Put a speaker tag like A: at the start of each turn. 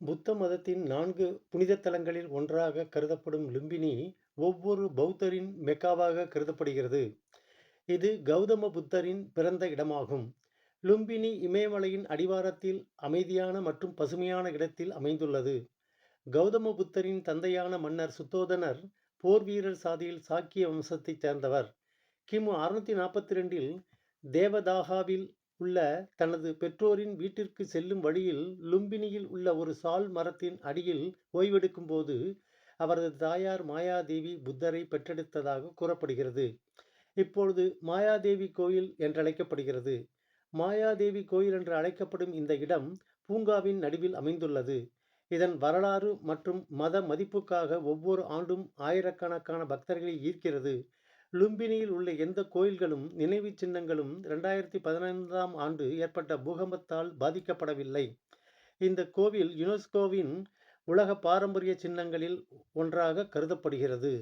A: புத்த மதத்தின் நான்கு புனித தலங்களில் ஒன்றாக கருதப்படும் லும்பினி ஒவ்வொரு பௌத்தரின் மெக்காவாக கருதப்படுகிறது. இது கௌதம புத்தரின் பிறந்த இடமாகும். லும்பினி இமயமலையின் அடிவாரத்தில் அமைதியான மற்றும் பசுமையான இடத்தில் அமைந்துள்ளது. கௌதம புத்தரின் தந்தையான மன்னர் சுத்தோதனர் போர்வீரர் சாதியில் சாக்கிய வம்சத்தைச் சேர்ந்தவர். கிமு அறுநூற்றி நாற்பத்தி ரெண்டில் தேவதாகாவில் உள்ள தனது பெற்றோரின் வீட்டிற்கு செல்லும் வழியில் லும்பினியில் உள்ள ஒரு சால் மரத்தின் அடியில் ஓய்வெடுக்கும் போது அவரது தாயார் மாயாதேவி புத்தரை பெற்றெடுத்ததாக கூறப்படுகிறது. இப்பொழுது மாயாதேவி கோயில் என்றழைக்கப்படுகிறது. மாயாதேவி கோயில் என்று அழைக்கப்படும் இந்த இடம் பூங்காவின் நடுவில் அமைந்துள்ளது. இதன் வரலாறு மற்றும் மத மதிப்புக்காக ஒவ்வொரு ஆண்டும் ஆயிரக்கணக்கான பக்தர்களை ஈர்க்கிறது. லும்பினியில் உள்ள எந்த கோயில்களும் நினைவுச் சின்னங்களும் இரண்டாயிரத்தி பதினைந்தாம் ஆண்டு ஏற்பட்ட பூகம்பத்தால் பாதிக்கப்படவில்லை. இந்த கோவில் யுனெஸ்கோவின் உலக பாரம்பரிய சின்னங்களில் ஒன்றாக கருதப்படுகிறது.